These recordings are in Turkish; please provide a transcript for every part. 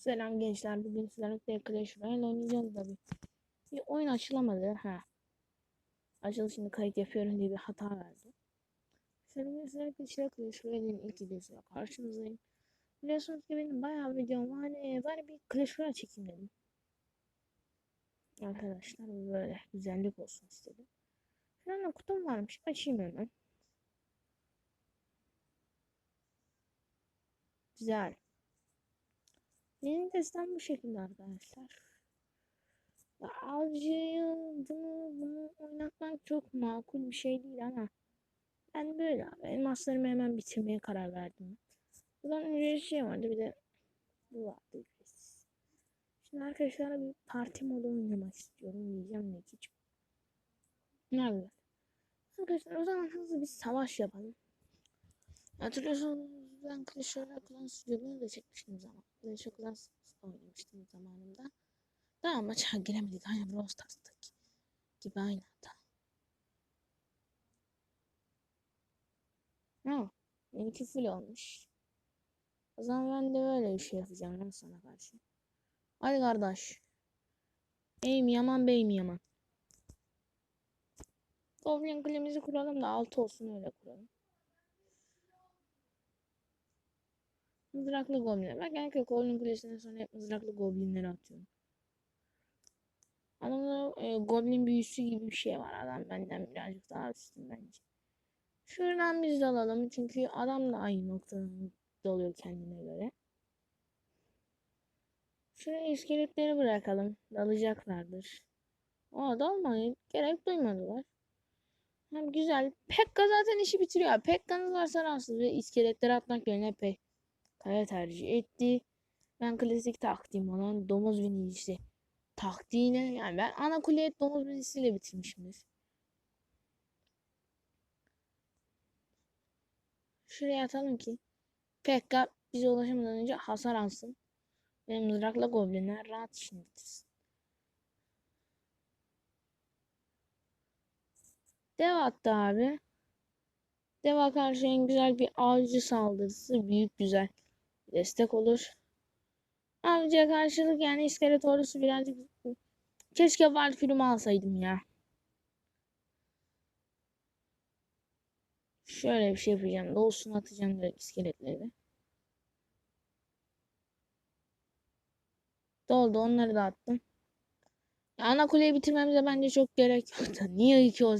Selam gençler. Bugün sizlerle birlikte Clash Royale oynayacağız tabii. Bir oyun açılamadı. Ha. Açılışında kayıt yapıyorum diye bir hata verdi. Bir sizlerle birlikte Clash Royale'in ilk videosuyla karşınızdayım. Biliyorsunuz ki benim bayağı videom var. Hani bari bir Clash Royale çekeyim dedim. Arkadaşlar böyle güzellik olsun istedim. Şurada kutum varmış. Açayım hemen. Güzel. Benim testem bu şekilde arkadaşlar. Avcıyı bunu, bunu oynatmak çok makul bir şey değil ama ben böyle abi. Elmaslarımı hemen bitirmeye karar verdim. Buradan ücretsiz şey vardı bir de bu vardı. Şimdi arkadaşlarla bir parti modu oynamak istiyorum diyeceğim ne ki. Ne güzel. Arkadaşlar o zaman hızlı bir savaş yapalım. Hatırlıyorsunuz ben Clash of Clans videoları da çekmiştim zaman. Clash of Clans oynamıştım zamanında. Daha maça giremedik. Aynı Brawl Stars'taki gibi aynı hata. Ha, benimki full olmuş. O zaman ben de böyle bir şey yapacağım lan sana karşı. Hadi kardeş. Ey yaman bey mi yaman. Goblin kulemizi kuralım da altı olsun öyle kuralım. Mızraklı goblin. Ben genellikle goblin kulesinden sonra hep mızraklı goblinleri atıyorum. Adamda e, goblin büyüsü gibi bir şey var. Adam benden birazcık daha üstün bence. Şuradan biz de alalım. Çünkü adam da aynı noktada doluyor kendine göre. Şuraya iskeletleri bırakalım. Dalacaklardır. Aa dalmayın. Gerek duymadılar. Hem güzel. Pekka zaten işi bitiriyor. Pekka'nız varsa rahatsız ve iskeletleri atmak yerine pek kaya tercih etti. Ben klasik taktiğim olan domuz binicisi taktiğine yani ben ana kuleye domuz binicisiyle bitirmişimdir. Şuraya atalım ki Pekka bize ulaşamadan önce hasar alsın. Benim mızrakla goblinler rahat işini bitirsin. Dev attı abi. Deva karşı en güzel bir avcı saldırısı büyük güzel destek olur. Avcıya karşılık yani iskelet ordusu birazcık keşke Valkyrie'mi alsaydım ya. Şöyle bir şey yapacağım. Dolsun atacağım direkt iskeletleri. Doldu onları da attım. Ya ana kuleyi bitirmemize bence çok gerek yoktu. Niye iki o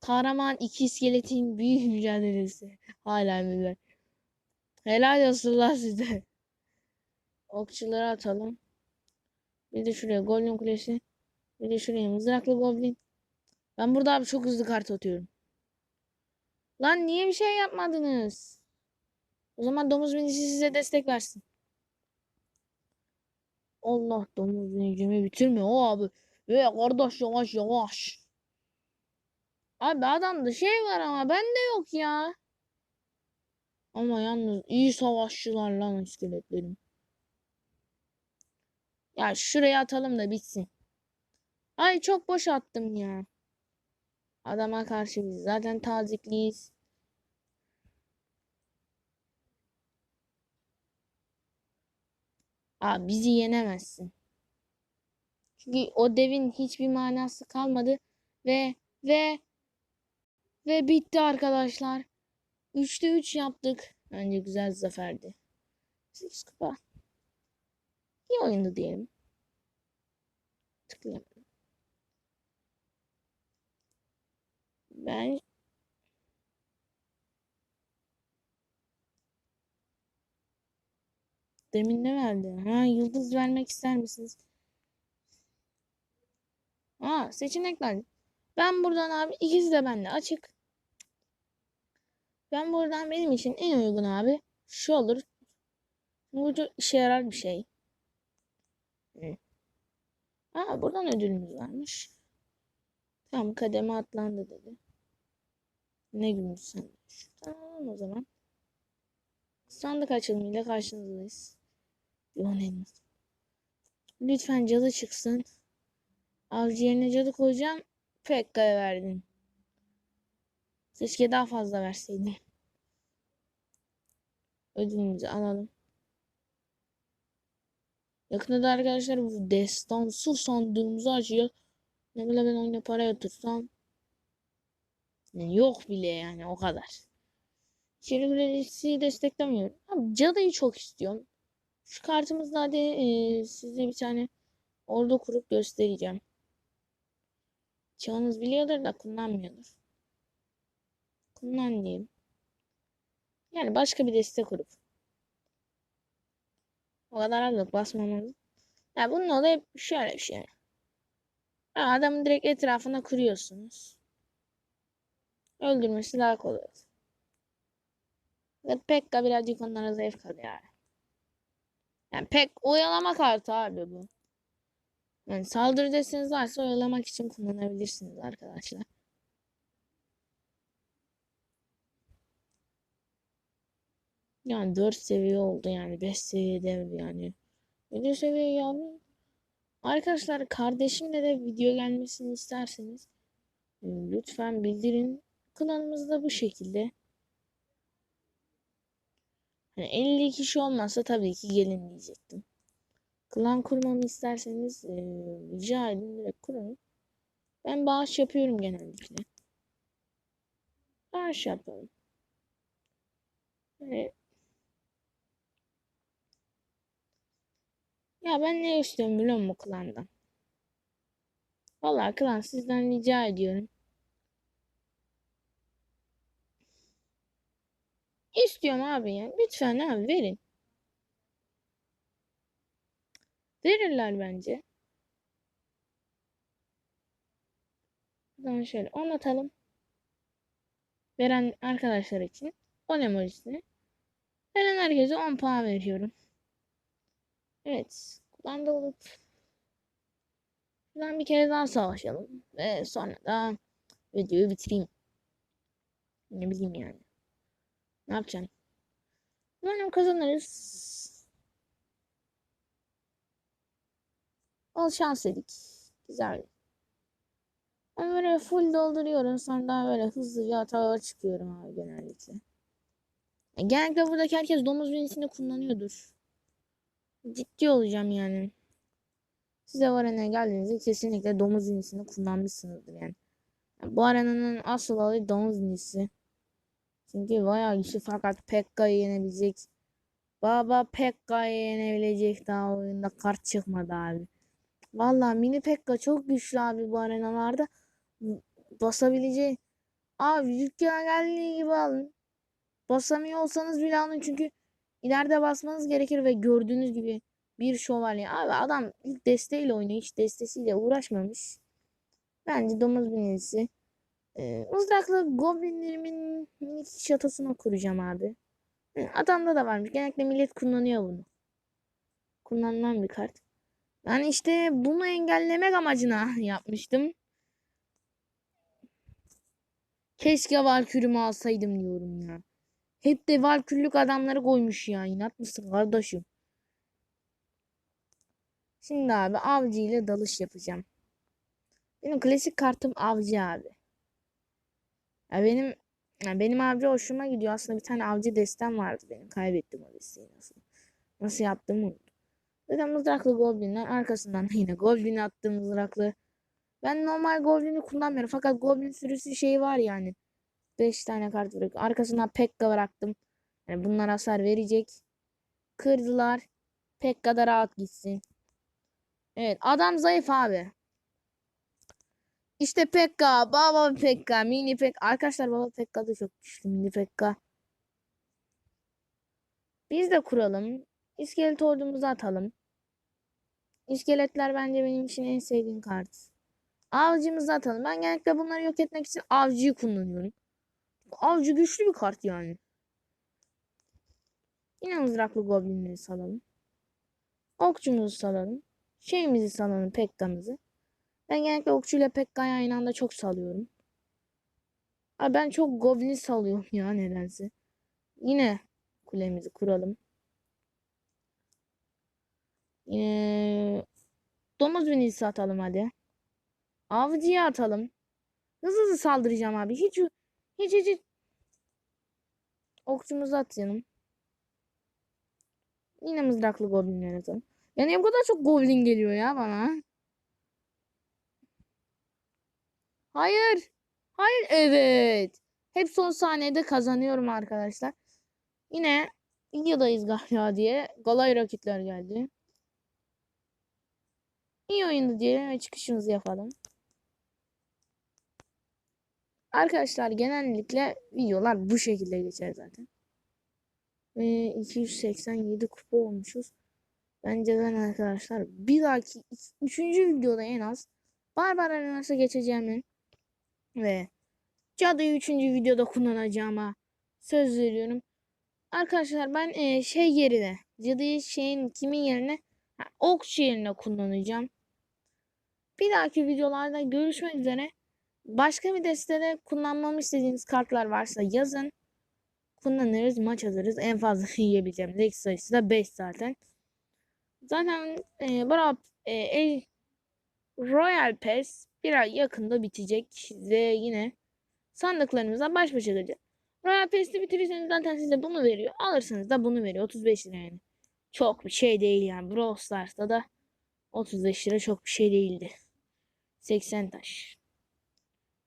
kahraman iki iskeletin büyük mücadelesi. Hala müller. Helal olsun lan size. Okçuları atalım. Bir de şuraya Goblin Kulesi. Bir de şuraya Mızraklı Goblin. Ben burada abi çok hızlı kart atıyorum. Lan niye bir şey yapmadınız? O zaman domuz binicisi size destek versin. Allah domuz binicimi bitirme o abi. Ve kardeş yavaş yavaş. Abi adamda şey var ama bende yok ya. Ama yalnız iyi savaşçılar lan iskeletlerim. Ya şuraya atalım da bitsin. Ay çok boş attım ya. Adama karşı biz zaten tazikliyiz. Aa bizi yenemezsin. Çünkü o devin hiçbir manası kalmadı ve ve ve bitti arkadaşlar. 3'te 3 yaptık. Bence güzel zaferdi. 8 kupa. İyi oyundu diyelim. Tıklayamadım. Ben Demin ne verdi? Ha yıldız vermek ister misiniz? Ha seçenekler. Ben buradan abi ikisi de bende açık. Ben buradan benim için en uygun abi şu olur. Bu çok işe yarar bir şey. Hı. Aa buradan ödülümüz varmış. Tamam kademe atlandı dedi. Ne gümüş sen. Tamam o zaman. Sandık açılımıyla karşınızdayız. Yoğun elmas. Lütfen cadı çıksın. Avcı yerine cadı koyacağım. Pekka'ya verdin. Keşke daha fazla verseydin. Ödülümüzü alalım. Yakında da arkadaşlar bu destansı sandığımızı açacağız. Ne bile ben oyuna para yatırsam. Yani yok bile yani o kadar. İçerik üreticisiyi desteklemiyorum. Abi cadıyı çok istiyorum. Şu kartımızda hadi e, size bir tane ordu kurup göstereceğim. Çoğunuz biliyordur da kullanmıyordur. Kullan diyeyim. Yani başka bir deste kurup. O kadar aldık basmamız. Ya bunun olayı şöyle bir şey. Ya adamı direkt etrafına kuruyorsunuz. Öldürmesi daha kolay. Ve Pekka birazcık onlara zayıf kalıyor yani. Yani pek oyalama kartı abi bu. Yani saldırı desteniz varsa oyalamak için kullanabilirsiniz arkadaşlar. Yani 4 seviye oldu yani 5 seviye devri yani. 7 seviye yani. Arkadaşlar kardeşimle de video gelmesini isterseniz e, lütfen bildirin. Klanımız da bu şekilde. Hani 50 kişi olmazsa tabii ki gelin diyecektim. Klan kurmamı isterseniz e, rica edin direkt kurun. Ben bağış yapıyorum genellikle. Bağış yapalım. Yani Ya ben ne istiyorum biliyor musun klandan? Vallahi klan sizden rica ediyorum. İstiyorum abi ya. Lütfen abi verin. Verirler bence. Buradan şöyle 10 atalım. Veren arkadaşlar için 10 emojisini. Veren herkese 10 puan veriyorum. Evet. Kulağımda olup Şuradan bir kere daha savaşalım. Ve sonra da videoyu bitireyim. Ne bileyim yani. Ne yapacağım? Umarım kazanırız. Bol şans dedik. Güzel. Ben böyle full dolduruyorum. Sonra daha böyle hızlıca hatalar çıkıyorum abi genellikle. Genellikle buradaki herkes domuz binisini kullanıyordur. Ciddi olacağım yani. Size arenaya geldiğinizde kesinlikle domuz inisini kullanmışsınızdır yani. yani bu arenanın asıl olayı domuz inisi. Çünkü bayağı güçlü fakat Pekka'yı yenebilecek. Baba Pekka'yı yenebilecek daha oyunda kart çıkmadı abi. Vallahi mini Pekka çok güçlü abi bu arenalarda. Basabileceği. Abi dükkana geldiği gibi alın. Basamıyor olsanız bile alın çünkü ileride basmanız gerekir ve gördüğünüz gibi bir şövalye. Abi adam ilk desteğiyle oynuyor. Hiç destesiyle uğraşmamış. Bence domuz binisi. Ee, mızraklı goblinlerimin minik şatosunu kuracağım abi. Adamda da varmış. Genellikle millet kullanıyor bunu. Kullanılan bir kart. Yani işte bunu engellemek amacına yapmıştım. Keşke Valkürümü alsaydım diyorum ya. Hep de Valkürlük adamları koymuş ya. İnat mısın kardeşim? Şimdi abi avcı ile dalış yapacağım. Benim klasik kartım avcı abi. Ya benim ya benim avcı hoşuma gidiyor. Aslında bir tane avcı destem vardı benim. Kaybettim o desteği nasıl. Nasıl yaptığımı unuttum. Zaten mızraklı goblinler arkasından yine goblin attım mızraklı. Ben normal goblini kullanmıyorum. Fakat goblin sürüsü şey var yani. 5 tane kart bırak. Arkasından Pekka bıraktım. Yani bunlar hasar verecek. Kırdılar. Pekka da rahat gitsin. Evet adam zayıf abi. İşte Pekka. Baba Pekka. Mini Pekka. Arkadaşlar Baba Pekka da çok güçlü. Mini Pekka. Biz de kuralım. İskelet ordumuzu atalım. İskeletler bence benim için en sevdiğim kart. Avcımızı atalım. Ben genellikle bunları yok etmek için avcıyı kullanıyorum. Avcı güçlü bir kart yani. Yine mızraklı goblinleri salalım. Okçumuzu salalım. Şeyimizi salalım Pekka'mızı. Ben genellikle okçuyla Pekka'yı aynı anda çok salıyorum. Abi ben çok goblin salıyorum ya nedense. Yine kulemizi kuralım. Yine domuz binisi atalım hadi. Avcıya atalım. Hızlı hızlı saldıracağım abi. Hiç hiç hiç, hiç. Okçumuzu atalım. Yine mızraklı goblinler atalım. Yani bu kadar çok goblin geliyor ya bana. Hayır. Hayır. Evet. Hep son saniyede kazanıyorum arkadaşlar. Yine videodayız galiba diye. Galay raketler geldi. İyi oyundu diye çıkışımızı yapalım. Arkadaşlar genellikle videolar bu şekilde geçer zaten. Ve 287 kupa olmuşuz. Bence ben arkadaşlar bir dahaki üçüncü videoda en az Barbar Arenas'a geçeceğimi ve Cadıyı üçüncü videoda kullanacağıma söz veriyorum. Arkadaşlar ben e, şey yerine Cadıyı şeyin kimin yerine ha, Okçu yerine kullanacağım. Bir dahaki videolarda görüşmek üzere. Başka bir destede kullanmamı istediğiniz kartlar varsa yazın. Kullanırız, maç alırız. En fazla yiyebileceğim leg sayısı da 5 zaten. Zaten e, Bravo e, el, Royal Pass bir ay yakında bitecek ve yine sandıklarımıza baş başa kalacak. Royal Pass'i bitirirseniz zaten size bunu veriyor. Alırsanız da bunu veriyor. 35 lira yani. Çok bir şey değil yani. Brawl Stars'ta da 35 lira çok bir şey değildi. 80 taş.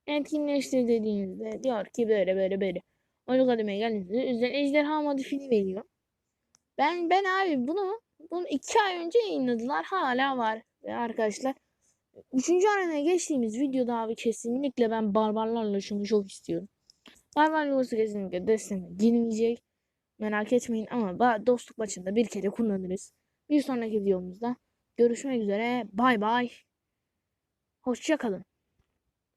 Etkinleştir dediğinizde diyor ki böyle böyle böyle. Oyun kademeye geldiğinizde üzerine ejderha modifini veriyor. Ben ben abi bunu bunu iki ay önce yayınladılar. Hala var. Arkadaşlar Üçüncü arenaya geçtiğimiz videoda abi kesinlikle ben barbarlarla şunu çok istiyorum. Barbar yuvası kesinlikle desteme girmeyecek. Merak etmeyin ama dostluk maçında bir kere kullanırız. Bir sonraki videomuzda görüşmek üzere. Bay bay. Hoşçakalın.